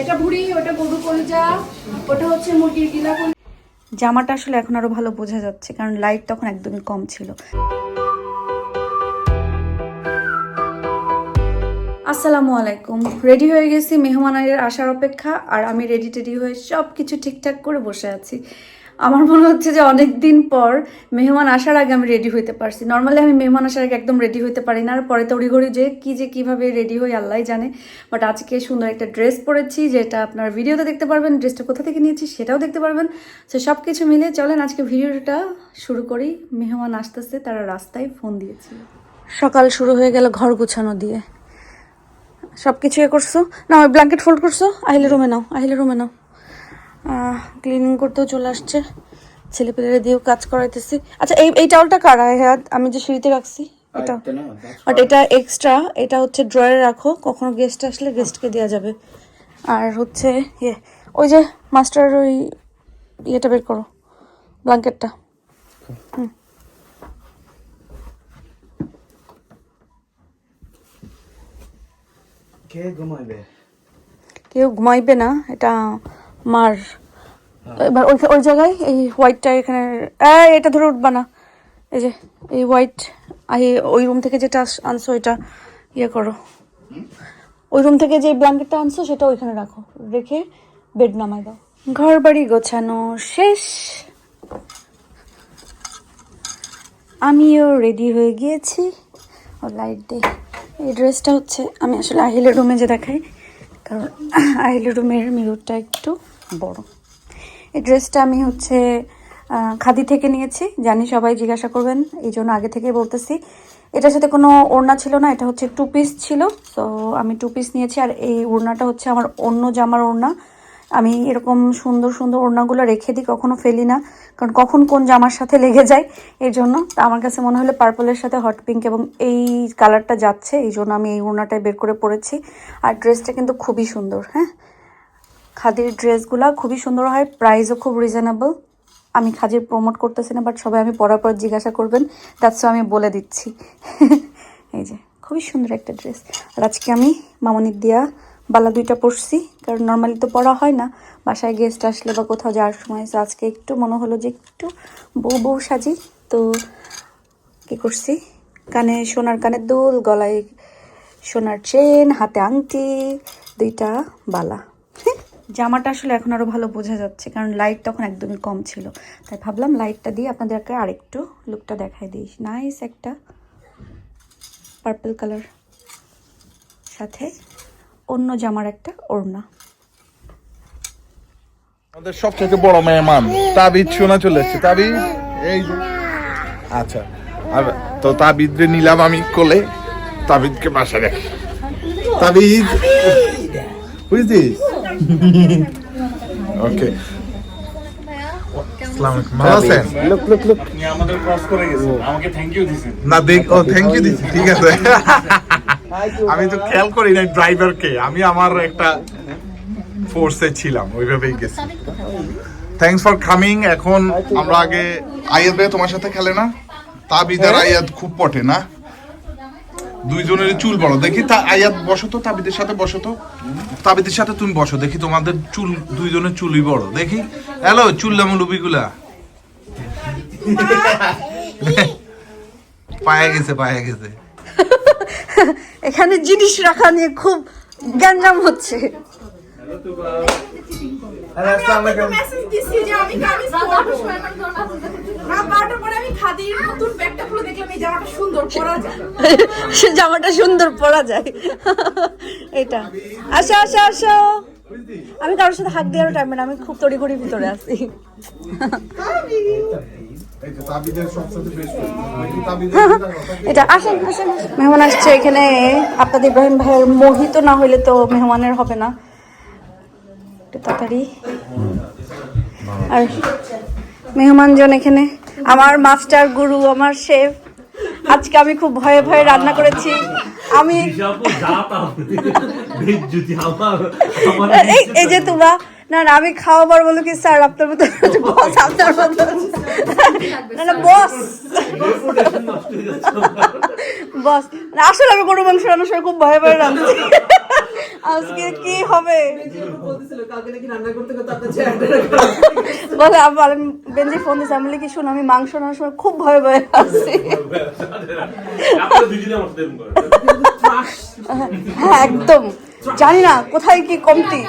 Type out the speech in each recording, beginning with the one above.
এটা ভুড়ি, ওটা গরু কলজা, ওটা হচ্ছে মুরগির গিলা জামাটা আসলে এখন আরও ভালো বোঝা যাচ্ছে, কারণ লাইট তখন একদমই কম ছিল। আসসালামু আলাইকুম। রেডি হয়ে গেছি মেহমানের আসার অপেক্ষা, আর আমি রেডি টেডি হয়ে সব কিছু ঠিকঠাক করে বসে আছি। আমার মনে হচ্ছে যে অনেক দিন পর মেহমান আসার আগে আমি রেডি হইতে পারছি। নর্মালি আমি মেহমান আসার আগে একদম রেডি হইতে পারি না, আর পরে তড়িঘড়ি যে কি যে কীভাবে রেডি হই আল্লাহ জানে। বাট আজকে সুন্দর একটা ড্রেস পরেছি, যেটা আপনার ভিডিওতে দেখতে পারবেন ড্রেসটা কোথা থেকে নিয়েছি সেটাও দেখতে পারবেন। সো সব কিছু মিলে চলেন, আজকে ভিডিওটা শুরু করি। মেহমান আসতেছে, তারা রাস্তায় ফোন দিয়েছিল সকাল শুরু হয়ে গেল ঘর গুছানো দিয়ে। সব কিছু এ করছ? না, ওই ব্ল্যাঙ্কেট ফোল্ড করছ? আহিলে রুমে নাও, আহিলে রুমে নাও। ক্লিনিং করতেও চলে আসছে। ছেলে পেলেরা দিয়েও কাজ করাইতেছি। আচ্ছা এই এই টাওয়ালটা কার? হ্যাঁ আমি যে সিঁড়িতে রাখছি এটা। বাট এটা এক্সট্রা এটা হচ্ছে ড্রয়ারে রাখো কখনো গেস্ট আসলে গেস্টকে দেওয়া যাবে। আর হচ্ছে ইয়ে ওই যে মাস্টার ওই ইয়েটা বের করো ব্ল্যাঙ্কেটটা কে ঘুমাইবে? কেউ ঘুমাইবে না এটা মার। এবার ওই ওই জায়গায় এই হোয়াইটটা এখানে এটা ধরে উঠবা না। এই যে, এই হোয়াইট ওই রুম থেকে যেটা আনছো এটা ইয়ে করো। ওই রুম থেকে যে ব্ল্যাঙ্কেটটা আনছো সেটা ওইখানে রাখো। রেখে বেড নামাই দাও। ঘর বাড়ি গোছানো শেষ। আমিও রেডি হয়ে গিয়েছি। ও লাইট দে। এই ড্রেসটা হচ্ছে আমি আসলে আহিলের রুমে যে দেখাই। কারণ আহিলের রুমের মিররটা একটু বড়। এই ড্রেসটা আমি হচ্ছে খাদি থেকে নিয়েছি। জানি সবাই জিজ্ঞাসা করবেন, এই জন্য আগে থেকে বলতেছি। এটার সাথে কোনো ওড়না ছিল না, এটা হচ্ছে টু পিস ছিল। তো আমি টু পিস নিয়েছি আর এই ওড়নাটা হচ্ছে আমার অন্য জামার ওড়না। আমি এরকম সুন্দর সুন্দর ওড়নাগুলো রেখে দিই, কখনো ফেলি না। কারণ কখন কোন জামার সাথে লেগে যায়, এই জন্য। আমার কাছে মনে হলো পার্পলের সাথে হট পিঙ্ক এবং এই কালারটা যাচ্ছে, এই জন্য আমি এই ওড়নাটাই বের করে পরেছি। আর ড্রেসটা কিন্তু খুবই সুন্দর হ্যাঁ? খাদির ড্রেসগুলো খুবই সুন্দর হয় প্রাইসও খুব রিজনেবল আমি খাদির প্রমোট করতেছি না বাট সবাই আমি পরার পর জিজ্ঞাসা করবেন দ্যাটস আমি বলে দিচ্ছি। এই যে, খুবই সুন্দর একটা ড্রেস আর আজকে আমি মামনির দিয়া বালা দুইটা পরছি, কারণ নর্মালি তো পরা হয় না। বাসায় গেস্ট আসলে বা কোথাও যাওয়ার সময় আজকে একটু মনে হলো যে একটু বউ বউ সাজি, তো কি করছি? কানে সোনার কানের দুল, গলায় সোনার চেন হাতে আংটি, দুইটা বালা। জামাটা আসলে এখন আরও ভালো বোঝা যাচ্ছে, কারণ লাইট তখন একদমই কম ছিল। তাই ভাবলাম লাইটটা দিয়ে আপনাদেরকে আরেকটু লুকটা দেখাই দিই। নাইস একটা পার্পল কালার সাথে অন্য জামার একটা ওড়না। আমাদের সবচেয়ে বড় মেহমান তাবিদ শোনা চলে এসছে। তাবিদ এই আচ্ছা আর তো তাবিদ রে নিলাম আমি কোলে। তাবিদকে বাসা রাখি। তাবিদ বুঝলি ওকে আসসালামু আলাইকুম ভালো আছেন লুক লুক লুক আপনি আমাদের ক্রস করে গেছেন। আমাকে থ্যাংক ইউ দিছেন। না দেখ ও থ্যাংক ইউ দিচ্ছি ঠিক আছে। আমি তো খেয়াল করি না ড্রাইভারকে আমি আমার একটা ফোর্সে ছিলাম ওইভাবেই গেছি। থ্যাঙ্কস ফর কামিং এখন আমরা আগে আয়াত ভাই তোমার সাথে খেলে না? তাবিদ আর আয়াত খুব পটে না? দুইজনের চুল বড়। দেখি তা আয়াত বসো তো তাবিদের সাথে বসো তো তাবিদের সাথে তুমি বসো দেখি তোমাদের চুল দুইজনের চুলই বড়। দেখি। হ্যালো চুল লামুলুবি গুলা পায়ে গেছে পায়ে গেছে। এখানে জিনিস রাখা নিয়ে খুব গ্যাঞ্জাম হচ্ছে। আসসালামু মেসেজ দিছি যে আমি কামিজ জামাটা সুন্দর, পরা যায়। এটা। আসো আসো আসো। আমি কারোর সাথে হাত দেওয়ার টাইম না, আমি খুব তড়িঘড়ির ভিতরে আছি। এটা, আসেন আসেন। মেহমান আসছে এখানে। আপনাদের ইব্রাহিম ভাইয়ের মোহিত না হইলে তো মেহমানের হবে না। তাড়াতাড়ি। আর মেহমানজন এখানে। আমার মাস্টার গুরু আমার শেফ। আজকে আমি খুব ভয়ে ভয়ে রান্না করেছি। আমি এই যে তোমরা না না আমি খাওয়াবার বলো কি স্যার আপনার মতো বস আপনার মতো না না বস বস না, আসলে আমি গরু মাংস রান্নার সময় খুব ভয়ে ভয়ে রাঁধছি আজকে কি হবে? বলে আবার আমি বেঞ্জি ফোন দিয়েছি আমি কি শোন আমি মাংস রান্নার সময় খুব ভয়ে ভয়ে আসছি। হ্যাঁ একদম। জানি না কোথায় কি কমতি।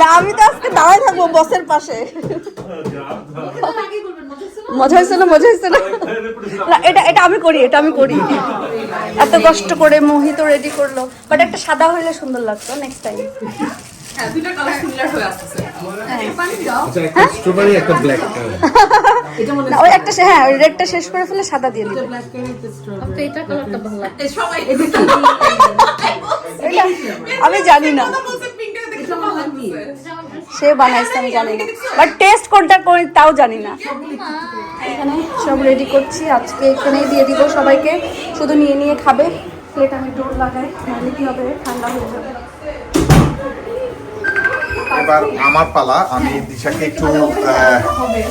না আমি তো আজকে দাঁড়ায় থাকব বসের পাশে। মজা হয়েছে না, মজা হয়েছে না? এটা এটা আমি করি, এটা আমি করি। এত কষ্ট করে মোহিত রেডি করল। বাট একটা সাদা হইলে সুন্দর লাগতো নেক্সট টাইম হ্যাঁ হয়ে আসছে পানি দাও। আচ্ছা একটা স্ট্রবেরি একটা ব্ল্যাক না ওই একটা সে- হ্যাঁ ওই রেডটা শেষ করে ফেলে সাদা দিয়ে দিবে। তো এটা কালারটা ভালো লাগে। এই সবাই। এটা আমি জানি না। সে বানাইছে আমি জানি না। বাট টেস্ট কোনটা করি তাও জানি না। এখানে সব রেডি করছি। আজকে এখানেই দিয়ে দিব সবাইকে। শুধু নিয়ে নিয়ে খাবে। প্লেট আমি ডোর লাগাই। নাহলে কি হবে? ঠান্ডা হয়ে যাবে। এবার আমার পালা, আমি দিশাকে একটু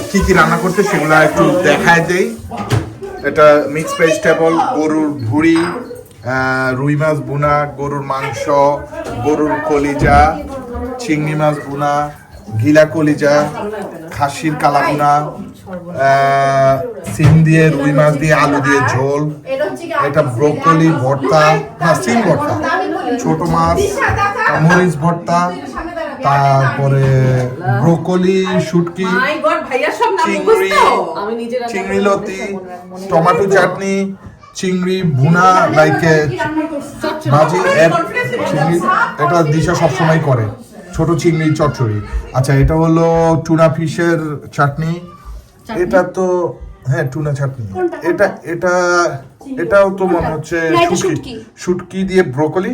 কি কি রান্না করতে সেগুলো একটু দেখায় দেই। এটা মিক্স ভেজিটেবল গরুর ভুড়ি রুই মাছ বুনা গরুর মাংস, গরুর কলিজা, চিংড়ি মাছ বুনা গিলা কলিজা, খাসির কালা বুনা সিম দিয়ে, রুই মাছ দিয়ে, আলু দিয়ে ঝোল। এটা ব্রোকলি ভর্তা, না, সিম ভর্তা। ছোট মাছ, মরিচ ভর্তা তারপরে ব্রোকলি শুটকি মাই গড ভাইয়া সব নাম চিংড়ি চিংড়ি লতি টমেটো চাটনি চিংড়ি ভুনা লাইক ভাজি চিংড়ি এটা দিশা সবসময় করে ছোট চিংড়ি চচ্চড়ি। আচ্ছা এটা হলো টুনা ফিশের চাটনি। এটা তো হ্যাঁ টুনা চাটনি। এটা এটা এটাও তো মনে হচ্ছে। শুটকি দিয়ে ব্রোকলি?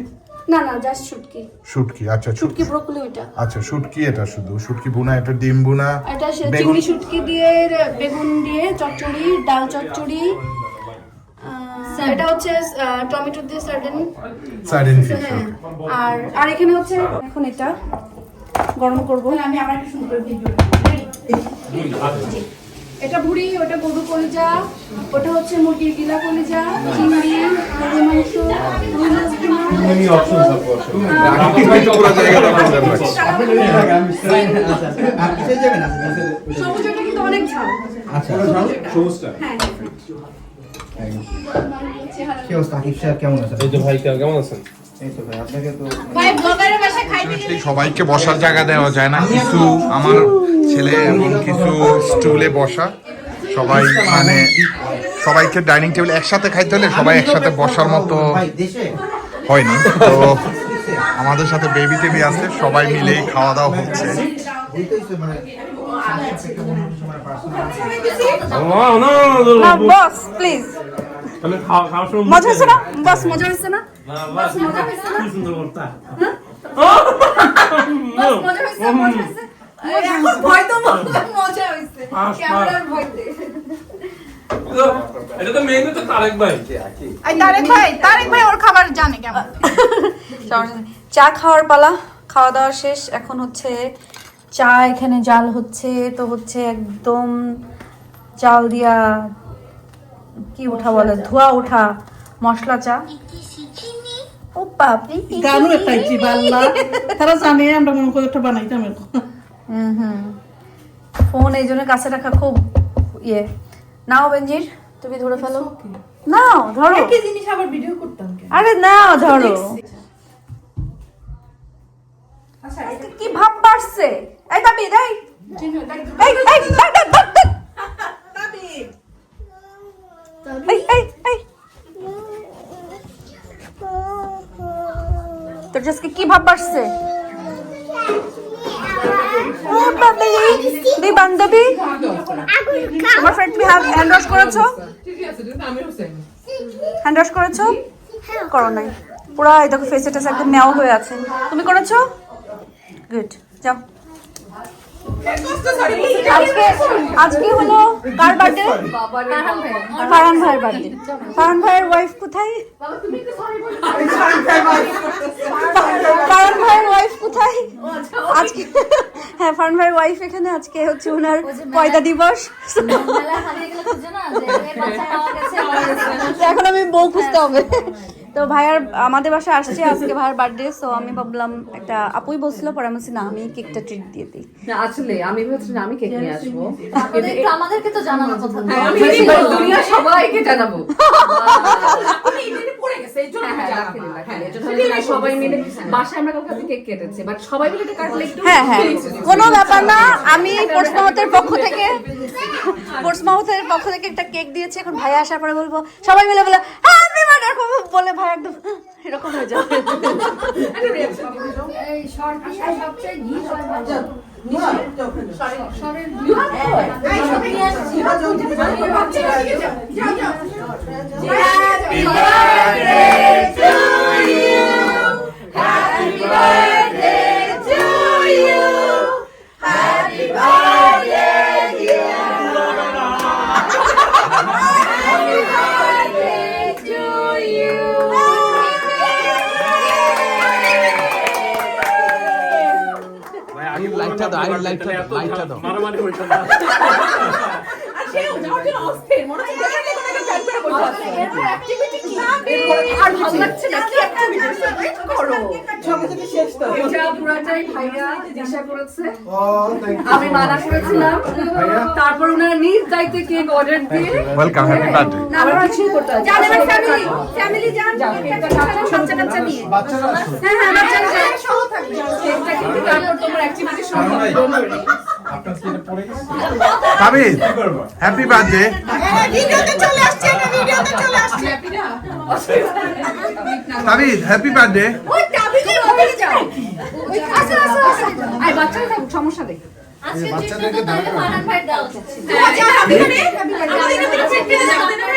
না না জাস্ট শুটকি। শুটকি আচ্ছা শুটকি ব্রোকলি ওইটা। আচ্ছা শুটকি এটা শুধু। শুটকি বুনা এটা ডিম বুনা এটা চিংড়ি শুটকি দিয়ে বেগুন দিয়ে চচ্চড়ি ডাল চচ্চড়ি এটা হচ্ছে টমেটো দিয়ে সার্ডেন সার্ডিন হ্যাঁ আর আর এখানে হচ্ছে এখন এটা গরম করব। আমি আবার একটু সুন্দর ভিডিও এটা ভুড়ি ওটা গরু কলিজা ওটা হচ্ছে মুরগির গিলা কলিজা চিংড়ি গরু মাংস। আচ্ছা হ্যাঁ। সবাইকে বসার জায়গা দেওয়া যায় না। কিছু আমার ছেলে এবং কিছু স্টুলে বসা। সবাই মানে সবাইকে ডাইনিং টেবিল একসাথে খাইতে হলে সবাই একসাথে বসার মতো হয়নি। তো আমাদের সাথে বেবি টেবি আছে সবাই মিলেই খাওয়া দাওয়া হচ্ছে। মানে বস প্লিজ সময় মজা হয়েছে না? বস। হয়েছে মজা হয়েছে এখন এটা তো মেইন তো তারেক ভাই। আই তারেক ভাই তারেক ভাই ওর খাবার জানে কেমন? চা খাওয়ার পালা খাওয়া দাওয়া শেষ। এখন হচ্ছে চা এখানে জাল হচ্ছে তো হচ্ছে একদম চাল দিয়া কি উঠা বলে? ধোয়া উঠা মশলা চা। ও বাপরে গানও একটা ইচ্ছি বাল্লা। তারা জানে আমরা মনে করি একটা বানাইতাম এরকম। হুম হুম। ফোন এই জন্য কাছে রাখা খুব ইয়ে। নাও বেঞ্জির তুমি ধরে ফেলো। নাও ধরো। কি জিনিস আবার ভিডিও করতাম আরে নাও ধরো। কি ভাব বাড়ছে? এই দাবি দেই এই এই দাগ, দাগ, দাগ, দাগ। এই এই এই। তোর কি ভাব বাড়ছে ও বাবা দি বান্ধবী তোমার ফ্রেন্ড তুমি হ্যান্ড ওয়াশ করেছ? হ্যান্ড ওয়াশ করেছ? করো নাই। পুরো এই দেখো ফেসে টেসে একদম নেওয়া হয়ে আছে। তুমি করেছ? গুড যাও। আজকে আজকে হলো কার বার্থডে ফারহান ভাইয়ের বার্থডে ফারহান ভাইয়ের ওয়াইফ কোথায়? ফারহান ভাইয়ের ওয়াইফ কোথায়? আজকে হ্যাঁ ফারহান ভাইয়ের ওয়াইফ এখানে আজকে হচ্ছে ওনার পয়দা দিবস। এখন আমি বউ খুঁজতে হবে। তো ভাইয়ার আমাদের বাসায় আসছে আজকে ভাইয়ার বার্থডে সো আমি ভাবলাম একটা আপুই বসছিল পরে আমি না আমি কেকটা ট্রিট দিয়ে দিই। না আসলে আমি ভাবছি না আমি কেক নিয়ে আসব। আমাদেরকে তো জানানো কথা। আমি দুনিয়া সবাইকে জানাব। পড়ে গেছে এই জন্য হ্যাঁ, হ্যাঁ, আমরা সবাই মিলে বাসায় আমরা কালকে কেক কেটেছি বাট সবাই মিলে কাটলে একটু হ্যাঁ হ্যাঁ। কোনো ব্যাপার না আমি পোস্টমাউথের পক্ষ থেকে পোস্টমাউথের পক্ষ থেকে একটা কেক দিয়েছি এখন ভাই আসার পরে বলব সবাই মিলে বলে হ্যাপি বার্থডে বলে ভাই একদম এরকম হয়ে যাবে। Happy birthday to you. Happy birthday লাইটটা দাও লাইটটা দাও। মারামারি হইতো না সেও যাওয়ার জন্য অস্থির। মনে হচ্ছে যেখানে কোনো একটা ব্যাগ করে বসে আছে। এরপর activity কি? আর ভালো লাগছে না কি activity? Wait করো এটা পুরাটাই ভাইয়া দিশা করেছে আমি মানা করেছিলাম তারপর ওনারা নিজ দায়িত্বে কেক অর্ডার দিয়ে ওয়েলকাম হ্যাপি বার্থডে আমার কিছুই করতে যান। কেকটা কাটো, বাচ্চা কাচ্চা নিয়ে। হ্যাঁ, হ্যাঁ, বাচ্চা সহ থাকবে। কেকটা কেটে তারপর তোমার হবে। Tabid happy birthday Tabid happy birthday সমস্যা। আচ্ছা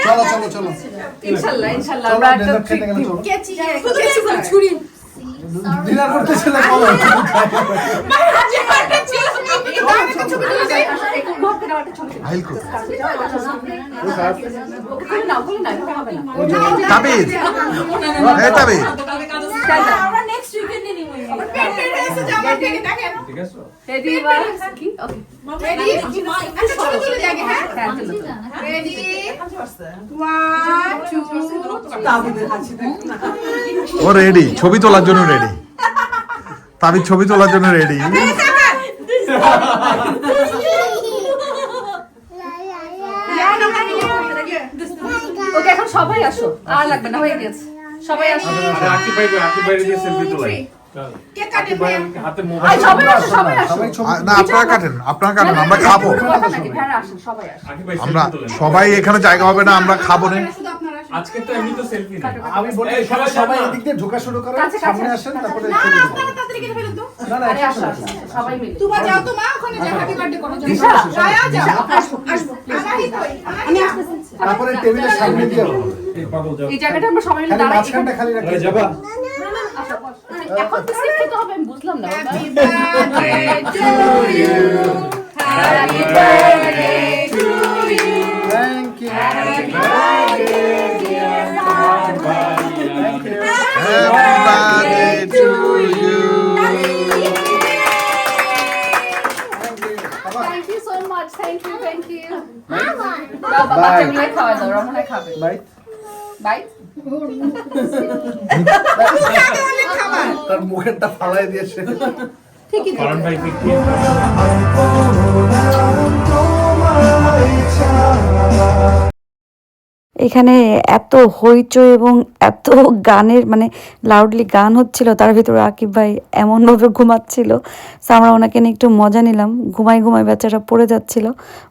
চলো চলো চলো ইনশাল্লাহ, ইনশাল্লাহ, ছুরি ডিনার ছিল ও রেডি ছবি তোলার জন্য রেডি তাবিদ ছবি তোলার জন্য রেডি ওকে, এখন সবাই আসো আর লাগবে না হয়ে গেছে সবাই আসো আকি ভাই আকি ভাই দিয়ে সেলফি তোলাই কে কাটে ভাই হাতে আয়, মোবাইল সবাই আসো সবাই আসো না আপনারা কাটেন আপনারা কাটেন আমরা খাব আমরা সবাই এখানে জায়গা হবে না আমরা খাব না আজকে তো এমনি তো সেলফি নেই। আমি বলি সবাই সবাই এদিক দিয়ে ঢোকা শুরু করে। সামনে আসেন তারপরে না না আপনারা তাড়াতাড়ি কেটে ফেলুন তো। না না আসো সবাই মিলে। তুবা যাও তো মা ওখানে যা হ্যাপি বার্থডে করো দিশা, রায়া যাও আসব আমি কই আমি আসতেছি তারপরে টেবিলের সামনে দিয়ে পাগল যাও। এই জায়গাটা আমরা সবাই মিলে দাঁড়াই মাঝখানটা খালি রাখি। যাবা। এখন তো হবে আমি বুঝলাম না happy birthday to you happy birthday to you thank you তার মুখেরটা ফালাই দিয়েছে কারণ ভাই কি কি এখানে এত হইচই এবং এত গানের মানে লাউডলি গান হচ্ছিল, তার ভিতরে আকিব ভাই এমনভাবে ঘুমাচ্ছিল। So আমরা ওনাকে নিয়ে একটু মজা নিলাম। ঘুমাই ঘুমাই বাচ্চাটা পড়ে যাচ্ছিল।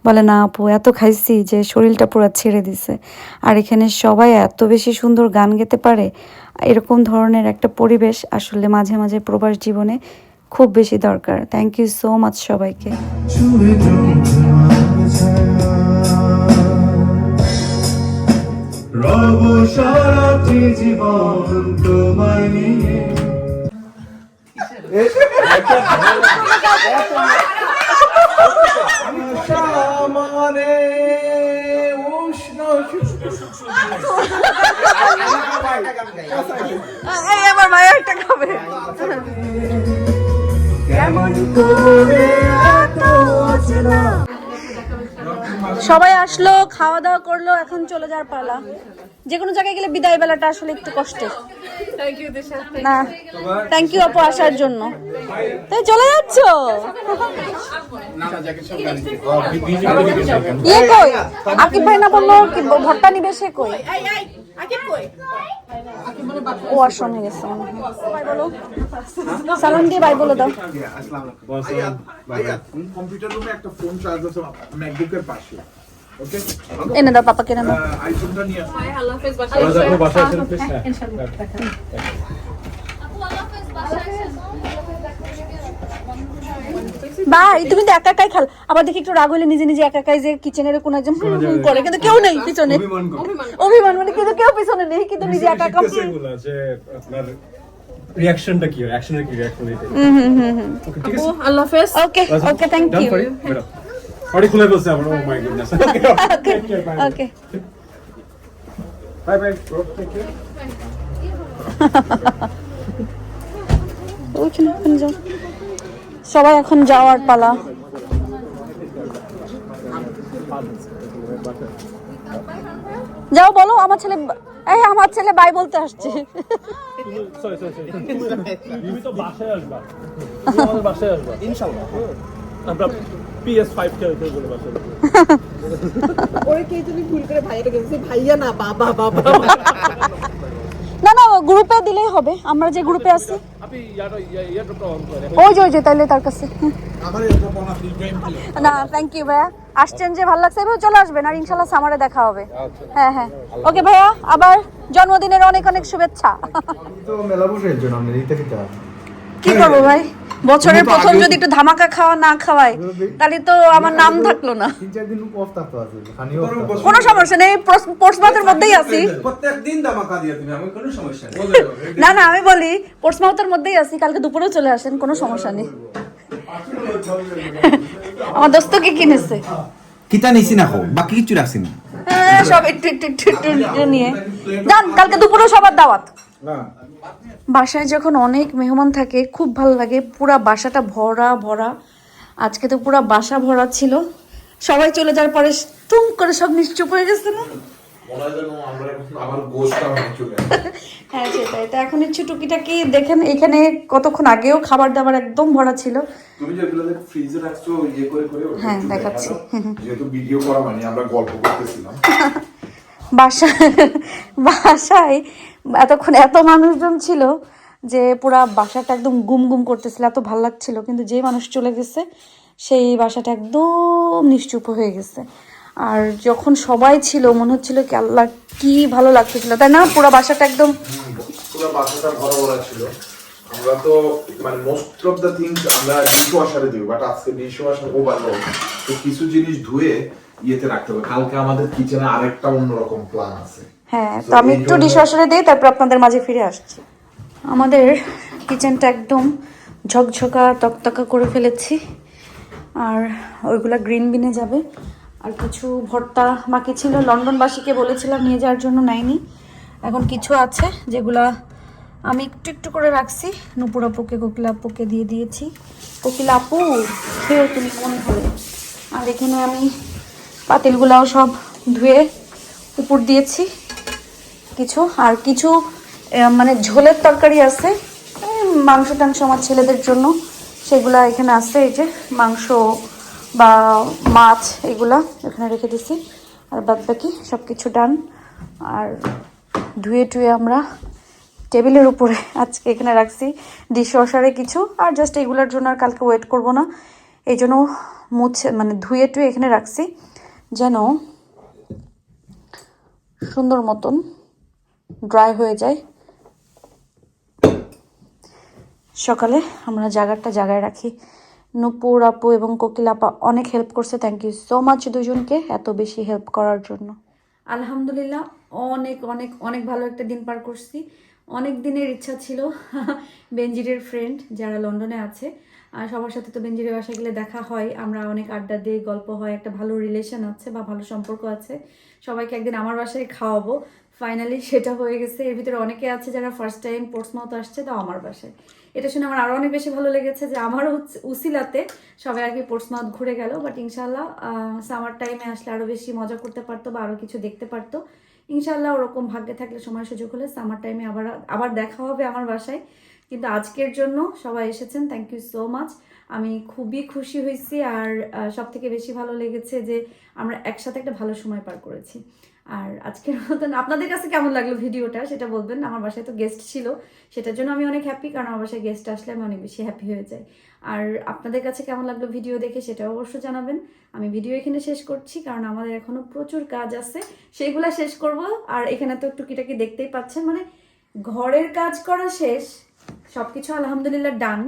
বলে, না আপু, এত খাইছি যে শরীরটা পুরো ছেড়ে দিছে। আর এখানে সবাই এত বেশি সুন্দর গান গেতে পারে। এরকম ধরনের একটা পরিবেশ আসলে মাঝে মাঝে প্রবাস জীবনে খুব বেশি দরকার। থ্যাংক ইউ সো মাচ সবাইকে। সারাটি জীবন তোমায় নিয়ে। সামনে উষ্ণ এই আমার ভাই একটা খাবে। সবাই আসলো খাওয়া দাওয়া করল এখন চলে যাওয়ার পালা। যে কোনো জায়গায় গেলে বিদায় বেলাটা আসলে একটু কষ্টের না। থ্যাংক ইউ আপু আসার জন্য। তাই চলে যাচ্ছ? ইয়ে কই? আকিব ভাই না বলল কি ভট্টা নিবে সে কই? এই এই আকিব ও গেছে মনে হয়। সালাম দিয়ে বলে দাও। কম্পিউটার রুমে একটা ফোন চার্জ আছে ম্যাকবুকের পাশে। এনে দাও পাপাকে এনে দাও। হ্যাঁ বাসায় আসেন। ভাই তুমি তো একা একাই খাল। আবার দেখি একটু রাগ হলে নিজে নিজে একা একাই যে কিচেনের কোন একজন হুম হুম করে। কিন্তু কেউ নেই পিছনে। অভিমান মানে কিন্তু কেউ পিছনে নেই কিন্তু নিজে একা একা হুম। রিঅ্যাকশনটা কি অ্যাকশনের কি রিঅ্যাকশন এটা ওকে ঠিক আছে। আল্লাহ হাফেজ। ওকে ওকে থ্যাংক ইউ অডি খুলে বসে আমার ও my goodness okay okay okay bye bye bro take care ওইখানে ওখানে যাও। সবাই এখন যাওয়ার পালা। যাও বলো আমার ছেলে এই আমার ছেলে বাই বলতে আসছে। তুমি তো বাসায় আসবা। বাসায় আসবা। ইনশাআল্লাহ আমরা PS5 খেলতে বলে বাসায় ওরে কে তুমি ভুল করে ভাইয়াটা গেছে ভাইয়া না বাবা বাবা। না না গ্রুপে দিলেই হবে আমরা যে গ্রুপে আছি। আপনি ওই যে ওই যে তাইলে তার কাছে। না থ্যাংক ইউ ভাইয়া। আসছেন যে ভালো লাগছে চলে আসবেন আর ইনশাল্লাহ সামারে দেখা হবে। হ্যাঁ হ্যাঁ। ওকে ভাইয়া আবার জন্মদিনের অনেক অনেক শুভেচ্ছা। তো মেলা বসে দিতে দিতে কি করব ভাই? বছরের প্রথম যদি একটু ধামাকা খাওয়া না খাওয়ায় তাহলে তো আমার নাম থাকল না। তিন চার দিন অফ থাকতে আছে কোনো সমস্যা নেই মাউথের মধ্যেই আছি। প্রত্যেক দিন দামাকা দিয়ে তুমি আমি কোনো সমস্যা নেই। না না আমি বলি মাউথের মধ্যেই আছি কালকে দুপুরেও চলে আসেন কোনো সমস্যা নেই। আমার দোস্ত কি কিনেছে? কিতা নিছি না হো বাকি কিছু রাখছি না। হ্যাঁ, সব একটু একটু একটু একটু একটু নিয়ে। যান কালকে দুপুরেও সবার দাওয়াত। বাসায় যখন অনেক মেহমান থাকে খুব ভালো লাগে। পুরা বাসাটা ভরা ভরা। আজকে তো পুরা বাসা ভরা ছিল। সবাই চলে যাওয়ার পরে টুম করে সব নিশ্চুপ হয়ে গেছে না? মনে হয় হ্যাঁ সেটাই। তো এখন একটু টুকিটাকি দেখেন? এখানে কতক্ষণ আগেও খাবার দাবার একদম ভরা ছিল। তুমি যেগুলো ফ্রিজে রাখছো ইয়ে করে করে হ্যাঁ, দেখাচ্ছি। যেহেতু ভিডিও করা মানে আমরা গল্প করতেছিলাম। বাসা বাসায় এতক্ষণ এত মানুষজন ছিল যে পুরা বাসাটা একদম গুম গুম করতেছিল, এত ভালো লাগছিল। কিন্তু যে মানুষ চলে গেছে, সেই বাসাটা একদম নিশ্চুপ হয়ে গেছে। আর যখন সবাই ছিল, মনে হচ্ছিল কি আল্লাহ কি ভালো লাগতেছিল। তাই না? পুরো বাসাটা একদম পুরো বাসাটা ভরা ভরা ছিল। আমরা তো মানে মোস্ট অফ দ্য থিংস আমরা ডিশ ওয়াশারে দিই বাট আজকে ডিশ ওয়াশার ওভারলোড তো কিছু জিনিস ধুয়ে ইয়েতে রাখতে হবে। কালকে আমাদের কিচেনে আরেকটা অন্যরকম প্ল্যান আছে। হ্যাঁ তো আমি একটু ডিশওয়াশারে দিই তারপর আপনাদের মাঝে ফিরে আসছি। আমাদের কিচেনটা একদম ঝকঝকা তকতকা করে ফেলেছি। আর ওইগুলা গ্রিন বিনে যাবে। আর কিছু ভর্তা বাকি ছিল লন্ডনবাসীকে বলেছিলাম নিয়ে যাওয়ার জন্য নেয়নি। এখন কিছু আছে যেগুলা আমি একটু একটু করে রাখছি। নুপুর আপুকে কোকিলা আপুকে দিয়ে দিয়েছি। কোকিলা আপু খেয়েও তুমি মনে করে আর এখানে আমি পাতিলগুলাও সব ধুয়ে উপর দিয়েছি। কিছু, আর কিছু মানে ঝোলের তরকারি আছে মাংস টাংস আমার ছেলেদের জন্য, সেগুলা এখানে আছে, এই যে মাংস বা মাছ এগুলা এখানে রেখে দিছি, আর বাদ বাকি সব কিছু ডান, আর ধুয়ে টুয়ে আমরা টেবিলের উপরে আজকে এখানে রাখছি ডিশ ওয়াশারে কিছু, আর জাস্ট এগুলোর জন্য আর কালকে ওয়েট করব না, এই জন্য মুছে মানে ধুয়ে টুয়ে এখানে রাখছি, যেন সুন্দর মতন ড্রাই হয়ে যায়। সকালে আমরা জায়গাটা জায়গায় রাখি। নুপুর আপু এবং কোকিল আপা অনেক হেল্প করছে থ্যাংক ইউ সো মাচ দুজনকে এত বেশি হেল্প করার জন্য। আলহামদুলিল্লাহ, অনেক অনেক অনেক ভালো একটা দিন পার করছি। অনেক দিনের ইচ্ছা ছিল বেঞ্জিরের ফ্রেন্ড যারা লন্ডনে আছে। আর সবার সাথে তো বেঞ্জিরের বাসায় গেলে দেখা হয়। আমরা অনেক আড্ডা দিই গল্প হয়, একটা ভালো রিলেশন আছে বা ভালো সম্পর্ক আছে। সবাইকে একদিন আমার বাসায় খাওয়াবো। ফাইনালি সেটা হয়ে গেছে। এর ভিতরে অনেকে আছে যারা ফার্স্ট টাইম পোর্টস পোর্টসমাউথ আসছে, তাও আমার বাসায়। এটা শুনে আমার আরও অনেক বেশি ভালো লেগেছে যে আমারও উসিলাতে সবাই আর কি পোর্টসমাউথ ঘুরে গেল বাট ইনশাল্লাহ সামার টাইমে আসলে আরও বেশি মজা করতে পারতো বা আরও কিছু দেখতে পারতো। ইনশাল্লাহ ওরকম ভাগ্যে থাকলে সময় সুযোগ হলে সামার টাইমে আবার আবার দেখা হবে আমার বাসায়। কিন্তু আজকের জন্য সবাই এসেছেন থ্যাংক ইউ সো মাচ আমি খুবই খুশি হয়েছি আর সব থেকে বেশি ভালো লেগেছে যে আমরা একসাথে একটা ভালো সময় পার করেছি। আর আজকের মতন আপনাদের কাছে কেমন লাগল ভিডিওটা সেটা বলবেন। আমার বাসায় তো গেস্ট ছিল, সেটার জন্য আমি অনেক হ্যাপি কারণ আমার বাসায় গেস্ট আসলে আমি অনেক বেশি হ্যাপি হয়ে যাই। আর আপনাদের কাছে কেমন লাগল ভিডিও দেখে সেটাও অবশ্যই জানাবেন। আমি ভিডিও এখানে শেষ করছি, কারণ আমাদের এখনও প্রচুর কাজ আছে। সেইগুলা শেষ করব, আর এখানে তো টুকিটাকি দেখতেই পাচ্ছেন মানে ঘরের কাজ করা শেষ, সবকিছু আলহামদুলিল্লাহ ডান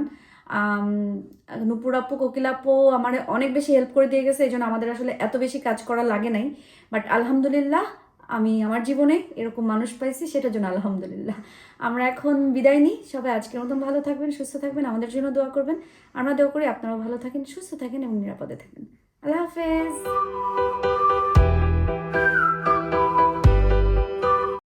নুপুর আপু কোকিল আপু আমার অনেক বেশি হেল্প করে দিয়ে গেছে এই জন্য আমাদের আসলে এত বেশি কাজ করা লাগে নাই। বাট আলহামদুলিল্লাহ, আমি আমার জীবনে এরকম মানুষ পাইছি, সেটার জন্য আলহামদুলিল্লাহ। আমরা এখন বিদায় নিই। সবাই আজকের মতন ভালো থাকবেন, সুস্থ থাকবেন, আমাদের জন্য দোয়া করবেন। আমরা দোয়া করি আপনারাও ভালো থাকেন, সুস্থ থাকেন এবং নিরাপদে থাকেন। আল্লাহ হাফেজ।